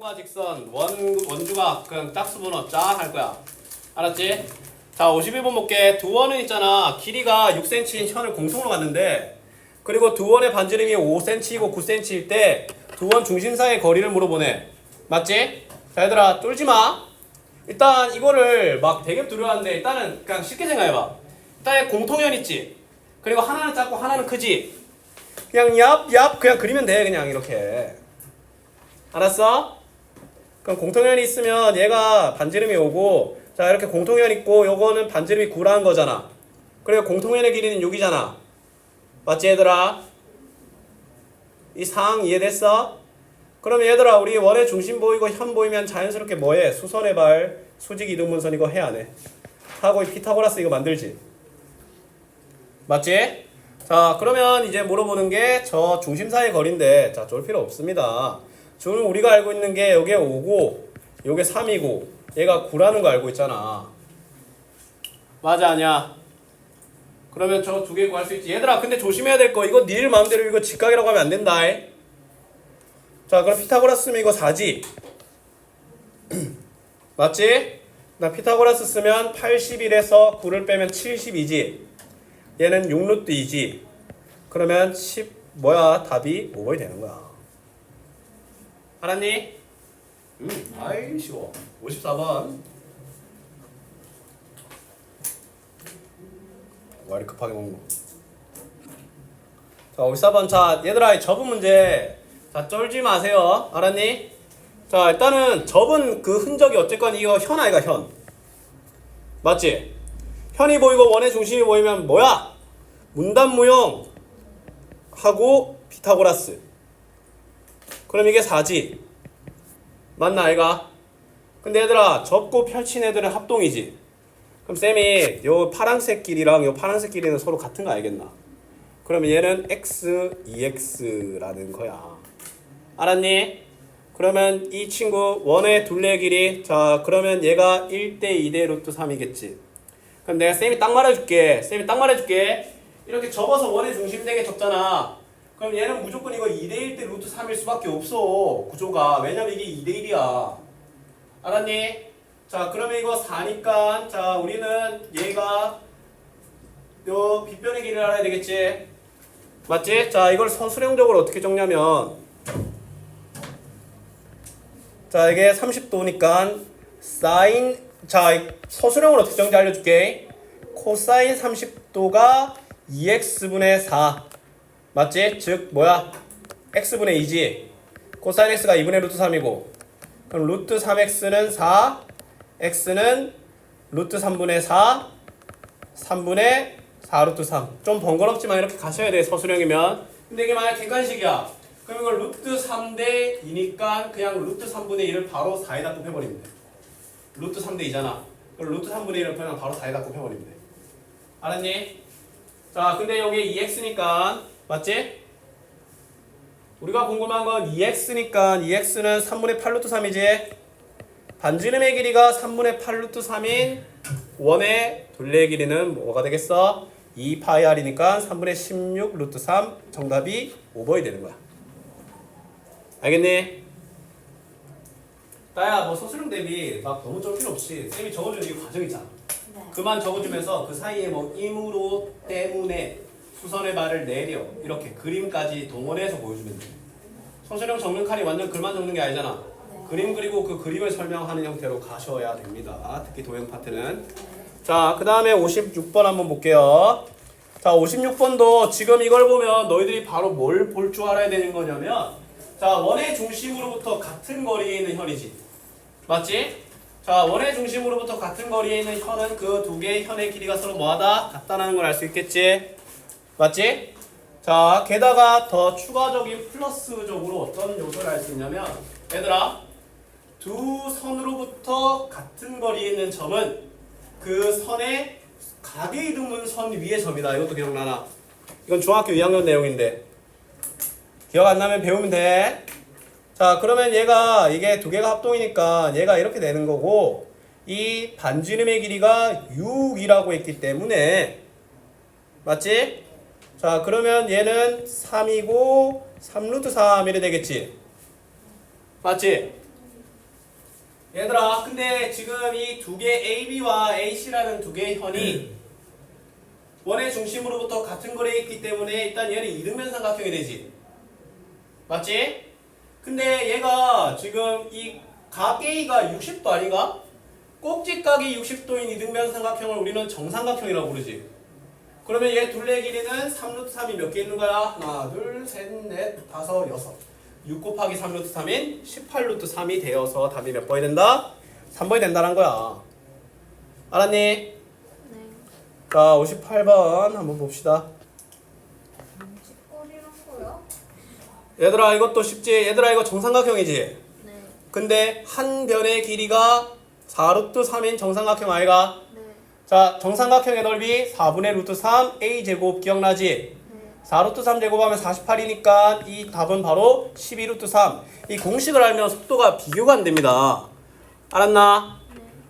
선과 직선, 원, 원주각, 그냥 짝수분 어짜 할 거야. 알았지? 자, 51번 볼게. 두 원은 있잖아. 길이가 6cm인 현을 공통으로 갔는데, 그리고 두 원의 반지름이 5cm이고 9cm일 때, 두 원 중심 사이의 거리를 물어보네. 맞지? 자, 얘들아, 쫄지 마. 일단 이거를 막 되게 두려워하는데, 일단은 그냥 쉽게 생각해봐. 일단 공통현 있지? 그리고 하나는 작고 하나는 크지? 그냥 얍, 얍, 그냥 그리면 돼. 그냥 이렇게. 알았어? 그럼 공통현이 있으면 얘가 반지름이 오고 자 이렇게 공통현 있고 요거는 반지름이 9라는 거잖아 그리고 공통현의 길이는 6이잖아 맞지 얘들아? 이 상황 이해됐어? 그럼 얘들아 우리 원의 중심 보이고 현 보이면 자연스럽게 뭐해? 수선의 발, 수직 이등분선 이거 해 안 해? 하고 이 피타고라스 이거 만들지 맞지? 자 그러면 이제 물어보는 게 저 중심 사이의 거리인데 자 쫄 필요 없습니다 지금 우리가 알고 있는 게 요게 5고 요게 3이고 얘가 9라는 거 알고 있잖아. 맞아 아니야? 그러면 저 두 개 구할 수 있지. 얘들아 근데 조심해야 될 거. 이거 네 마음대로 이거 직각이라고 하면 안 된다 이. 자 그럼 피타고라스 쓰면 이거 4지. 맞지? 나 피타고라스 쓰면 81에서 9를 빼면 72지. 얘는 6루트 2지. 그러면 10 뭐야? 답이 5번이 되는 거야 알았니? 음, 아이 쉬워. 54번. 와 이렇게 급하게 먹는 거. 자, 54번. 자, 얘들아, 이 접은 문제. 자, 쫄지 마세요. 알았니? 자, 일단은 접은 그 흔적이 어쨌건 이거 현 아이가 현. 맞지? 현이 보이고 원의 중심이 보이면 뭐야? 문단무용 하고 피타고라스. 그럼 이게 4지. 맞나 아이가? 근데 얘들아 접고 펼친 애들은 합동이지. 그럼 쌤이 요 파란색 길이랑 요 파란색 길이는 서로 같은 거 알겠나? 그러면 얘는 x, 2x라는 거야. 알았니? 그러면 이 친구 원의 둘레 길이 자 그러면 얘가 1대 2대 루트 3이겠지. 그럼 내가 쌤이 딱 말해줄게. 쌤이 딱 말해줄게. 이렇게 접어서 원의 중심 되게 접잖아. 그럼 얘는 무조건 이거 2대1 대 루트 3일 수밖에 없어. 구조가. 왜냐면 이게 2대1이야. 알았니? 자 그러면 이거 4니까 자 우리는 얘가 요 빗변의 길이를 알아야 되겠지? 맞지? 자 이걸 서술형적으로 어떻게 적냐면 자 이게 30도니까 사인 자 서술형으로 어떻게 적는지 알려줄게. 코사인 30도가 2x분의 4 맞지? 즉 뭐야? x분의 2지. 코사인 x가 2분의 루트 3이고. 그럼 루트 3x는 4 x는 루트 3분의 4 3분의 4 루트 3 좀 번거롭지만 이렇게 가셔야 돼 서술형이면. 근데 이게 만약 객관식이야. 그럼 이걸 루트 3대 2니까 그냥 루트 3분의 1을 바로 4에다 곱해버리면 돼. 루트 3대 2잖아. 그럼 루트 3분의 1을 그냥 바로 4에다 곱해버리면 돼. 알았니? 자 근데 여기 2x니까 맞지? 우리가 궁금한 건 2x니까 2x는 3분의 8루트 3이지 반지름의 길이가 3분의 8루트 3인 원의 둘레의 길이는 뭐가 되겠어? 2파이 r이니까 3분의 16 루트 3 정답이 5번이 되는 거야 알겠니? 따야 뭐 소수령 대비 막 너무 쩔 필요 없이 쌤이 적어주는 이 과정이잖아 네. 그만 적어주면서 그 사이에 뭐 임으로 때문에 수선의 발을 내려 이렇게 그림까지 동원해서 보여주면 돼. 서술형 적는 칼이 완전 글만 적는 게 아니잖아. 네. 그림 그리고 그 그림을 설명하는 형태로 가셔야 됩니다. 특히 도형 파트는. 자, 그 다음에 56번 한번 볼게요. 자, 56번도 지금 이걸 보면 너희들이 바로 뭘 볼 줄 알아야 되는 거냐면 자, 원의 중심으로부터 같은 거리에 있는 현이지. 맞지? 자, 원의 중심으로부터 같은 거리에 있는 현은 그 두 개의 현의 길이가 서로 뭐하다? 같다는 걸 알 수 있겠지? 맞지? 자, 게다가 더 추가적인 플러스적으로 어떤 요소를 알수 있냐면 얘들아 두 선으로부터 같은 거리에 있는 점은 그 선의 각의 이름은 선 위의 점이다. 이것도 기억나나? 이건 중학교 2학년 내용인데 기억 안 나면 배우면 돼. 자, 그러면 얘가 이게 두 개가 합동이니까 얘가 이렇게 되는 거고 이 반지름의 길이가 6이라고 했기 때문에 맞지? 자, 그러면 얘는 3이고 3루트 3 이래 되겠지? 맞지? 얘들아, 근데 지금 이 두 개 AB와 AC라는 두 개의 현이 원의 중심으로부터 같은 거리에 있기 때문에 일단 얘는 이등변 삼각형이 되지. 맞지? 근데 얘가 지금 이 각 A가 60도 아닌가? 꼭지각이 60도인 이등변 삼각형을 우리는 정삼각형이라고 부르지. 그러면 얘 둘레 길이는 3루트 3이 몇 개 있는 거야? 하나, 둘, 셋, 넷, 다섯, 여섯. 6 곱하기 3루트 3인 18루트 3이 되어서 답이 몇 번이 된다? 3번이 된다는 거야. 알았니? 네. 자, 58번 한번 봅시다. 얘들아, 이것도 쉽지? 얘들아, 이거 정삼각형이지? 네. 근데 한 변의 길이가 4루트 3인 정삼각형 아이가? 네. 자, 정삼각형의 넓이 4분의 루트 3 a 제곱 기억나지? 네. 4루트 3 제곱하면 48이니까 이 답은 바로 12 루트 3. 이 공식을 알면 속도가 비교가 안 됩니다. 알았나?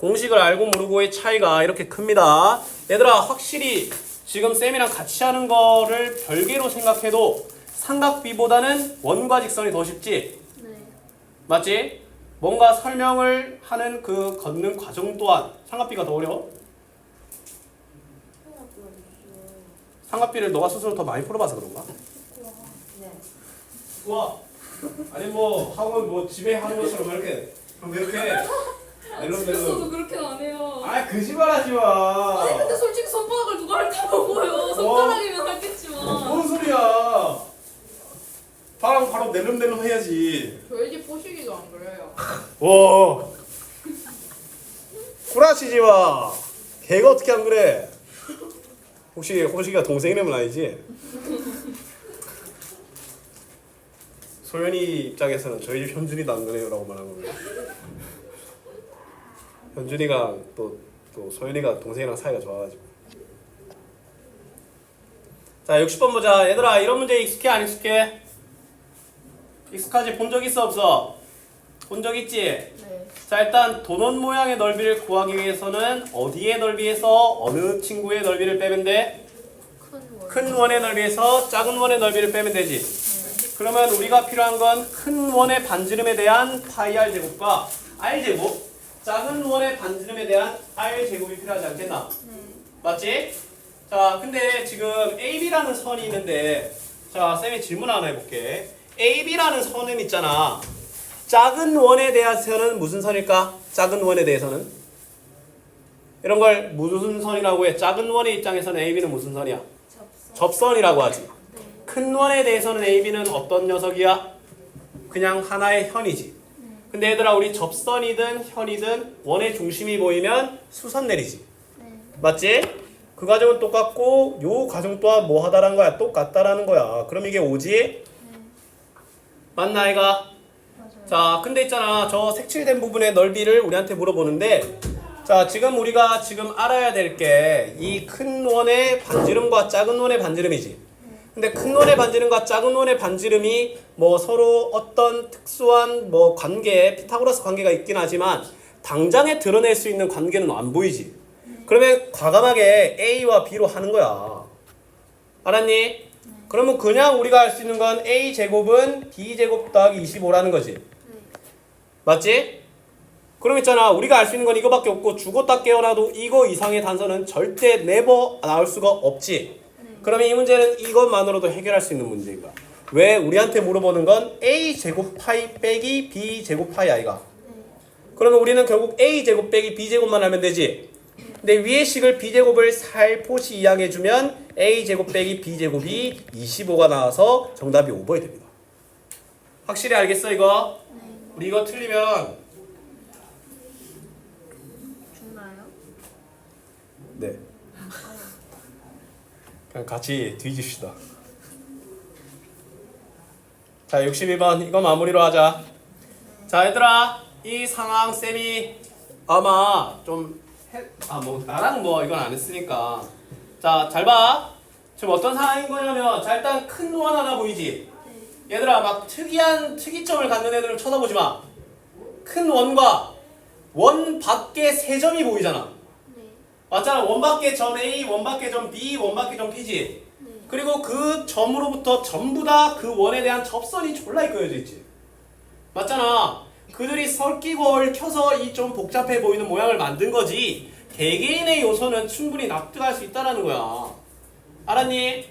공식을 알고 모르고의 차이가 이렇게 큽니다. 얘들아, 확실히 지금 쌤이랑 같이 하는 거를 별개로 생각해도 삼각비보다는 원과 직선이 더 쉽지? 네. 맞지? 뭔가 설명을 하는 그 걷는 과정 또한 삼각비가 더 어려워? 삼각비를 너가 스스로 더 많이 풀어봐서 그런가? 네. 와 아니 뭐 학원 뭐 집에 하는 것처럼 이렇게 그럼 이렇게 집에서도 그렇게 안 해요. 아 거짓말하지 마 아니 근데 솔직히 손바닥을 누가 핥아먹어요. 손가락이면 핥겠지만. 뭔 소리야 바람 바로 낼름낼름 해야지 저희 집 포식이도 안 그래요. 와 구라치지 마 걔가 어떻게 안 그래 혹시 호식이가 동생 이름은 아니지? 소연이 입장에서는 저희 집 현준이도 안 그래요 라고 말하는 거예요 현준이가 또, 또 소연이가 동생이랑 사이가 좋아가지고 자 60번 보자 얘들아 이런 문제 익숙해 안 익숙해? 익숙하지 본 적 있어 없어? 본 적 있지? 네. 자 일단 도넛 모양의 넓이를 구하기 위해서는 어디의 넓이에서 어느 친구의 넓이를 빼면 돼? 큰 원. 큰 원의 넓이에서 작은 원의 넓이를 빼면 되지 그러면 우리가 필요한 건 큰 원의 반지름에 대한 파이 r 제곱과 r 제곱 작은 원의 반지름에 대한 r 제곱이 필요하지 않겠나? 네. 맞지? 자 근데 지금 AB라는 선이 있는데 자 쌤이 질문 하나 해볼게 AB라는 선은 있잖아 작은 원에 대해서는 무슨 선일까? 작은 원에 대해서는 이런 걸 무슨 선이라고 해? 작은 원의 입장에서는 AB는 무슨 선이야? 접선. 접선이라고 하지 네. 큰 원에 대해서는 AB는 어떤 녀석이야? 그냥 하나의 현이지 근데 얘들아 우리 접선이든 현이든 원의 중심이 보이면 수선 내리지 네. 맞지? 그 과정은 똑같고 요 과정 또한 뭐 하다라는 거야? 똑같다라는 거야. 그럼 이게 오지? 네. 맞나 아이가? 자 근데 있잖아 저 색칠된 부분의 넓이를 우리한테 물어보는데 자 지금 우리가 지금 알아야 될 게 이 큰 원의 반지름과 작은 원의 반지름이지 근데 큰 원의 반지름과 작은 원의 반지름이 뭐 서로 어떤 특수한 뭐 관계 피타고라스 관계가 있긴 하지만 당장에 드러낼 수 있는 관계는 안 보이지 그러면 과감하게 A와 B로 하는 거야 알았니? 그러면 그냥 우리가 알수 있는 건 A 제곱은 B 제곱 더하기 25라는 거지 네. 맞지? 그럼 있잖아 우리가 알 수 있는 건 이거밖에 없고 죽었다 깨어나도 이거 이상의 단서는 절대 네버 나올 수가 없지 네. 그러면 이 문제는 이것만으로도 해결할 수 있는 문제인 거야 왜 우리한테 물어보는 건 A 제곱 파이 빼기 B 제곱 파이 아이가 네. 그러면 우리는 결국 A 제곱 빼기 B 제곱만 하면 되지 근데 위의 식을 B 제곱을 살포시 이항해주면 A 제곱 빼기 B 제곱이 25가 나와서 정답이 5번이 됩니다 확실히 알겠어 이거? 네. 우리 이거 틀리면 죽나요? 네. 그냥 같이 뒤집시다. 자, 61번 이거 마무리로 하자. 자, 얘들아. 이 상황 쌤이 아마 좀 아, 뭐 나랑 뭐 이건 안 했으니까. 자, 잘 봐. 지금 어떤 상황인 거냐면 자, 일단 큰원 하나 보이지? 네. 얘들아 막 특이한 특이점을 갖는 애들은 쳐다보지 마. 큰 원과 원 밖에 세 점이 보이잖아. 네. 맞잖아. 원 밖에 점 A, 원 밖에 점 B, 원 밖에 점 P지. 네. 그리고 그 점으로부터 전부 다 그 원에 대한 접선이 졸라 그어져 있지. 맞잖아. 그들이 설끼고 얽혀서 이 좀 복잡해 보이는 모양을 만든 거지 개개인의 요소는 충분히 납득할 수 있다라는 거야. 알았니?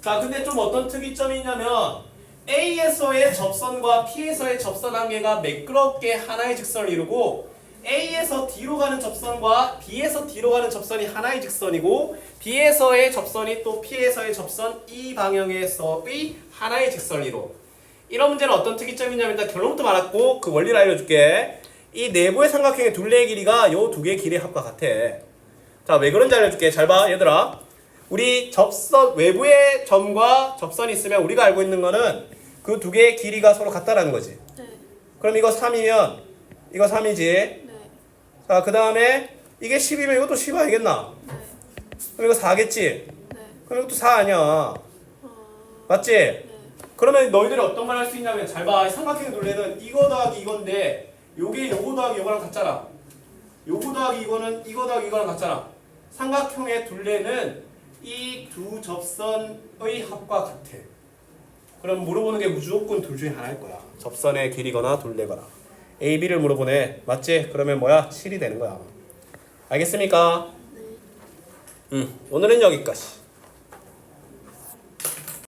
자, 근데 좀 어떤 특이점이 있냐면 A에서의 접선과 P에서의 접선 한계가 매끄럽게 하나의 직선을 이루고 A에서 D로 가는 접선과 B에서 D로 가는 접선이 하나의 직선이고 B에서의 접선이 또 P에서의 접선 이 방향에서의 하나의 직선을 이루. 이런 문제는 어떤 특이점이 있냐면 일단 결론부터 말했고 그 원리를 알려줄게. 이 내부의 삼각형의 둘레의 길이가 요 두 개의 길이의 합과 같아. 자, 왜 그런지 알려줄게. 잘 봐, 얘들아. 우리 접선 외부의 점과 접선이 있으면 우리가 알고 있는 거는 그 두 개의 길이가 서로 같다라는 거지. 네. 그럼 이거 3이면 이거 3이지. 네. 자, 그 다음에 이게 10이면 이것도 10 아니겠나? 네. 그럼 이거 4겠지? 네. 그럼 이것도 4 아니야. 어, 맞지? 네. 그러면 너희들이 어떤 말할수 있냐면 잘 봐. 이 삼각형의 둘레는 이거 더하기 이건데 요게 요거 더하기 요거랑 같잖아. 요거 더하기 이거는 이거 더하기 이거랑 같잖아. 삼각형의 둘레는 이 두 접선의 합과 같아. 그럼 물어보는 게 무조건 둘 중에 하나일 거야. 접선의 길이거나 둘레거나. A, B를 물어보네. 맞지? 그러면 뭐야? 7이 되는 거야. 알겠습니까? 네. 응. 오늘은 여기까지.